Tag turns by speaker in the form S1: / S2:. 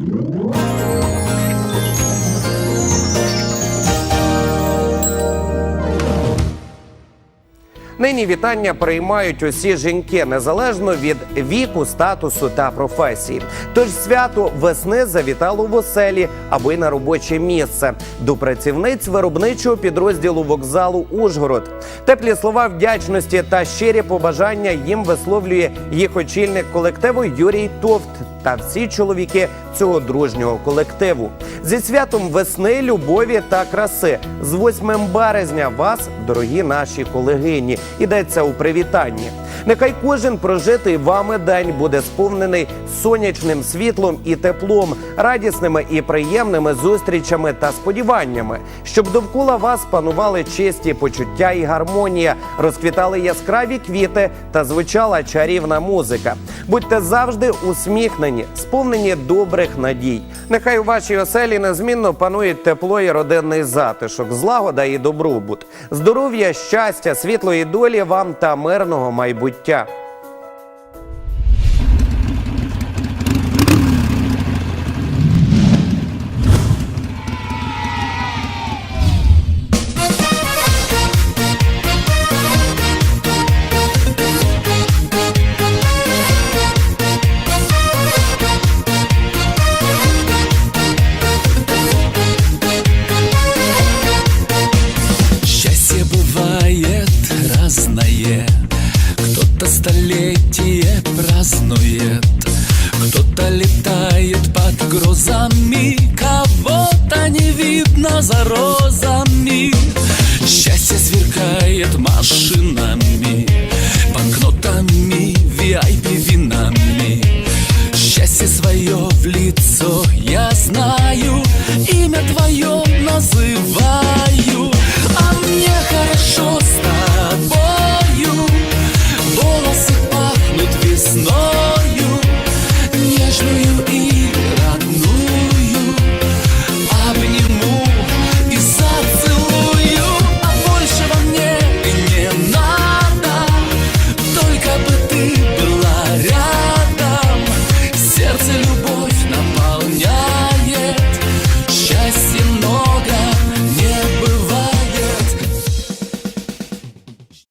S1: you Нині вітання приймають усі жінки незалежно від віку, статусу та професії. Тож свято весни завітало в оселі або й на робоче місце до працівниць виробничого підрозділу вокзалу Ужгород. Теплі слова вдячності та щирі побажання їм висловлює їх очільник колективу Юрій Товт та всі чоловіки цього дружнього колективу. Зі святом весни, любові та краси. З 8 березня вас, дорогі наші колегині, ідеться у привітанні. Нехай кожен прожитий вами день буде сповнений сонячним світлом і теплом, радісними і приємними зустрічами та сподіваннями, щоб довкола вас панували чисті почуття і гармонія, розквітали яскраві квіти та звучала чарівна музика. Будьте завжди усміхнені, сповнені добрих надій. Нехай у вашій оселі незмінно панують тепло і родинний затишок, злагода і добробут, здоров'я, щастя, світлої долі вам та мирного майбуття.
S2: കുയ്ക്ക столетие празднует. Кто-то летает под грозами Кого-то не видно за розами. Счастье сверкает машинами Банкнотами, VIP-винами Счастье свое в лицо я знаю Имя твое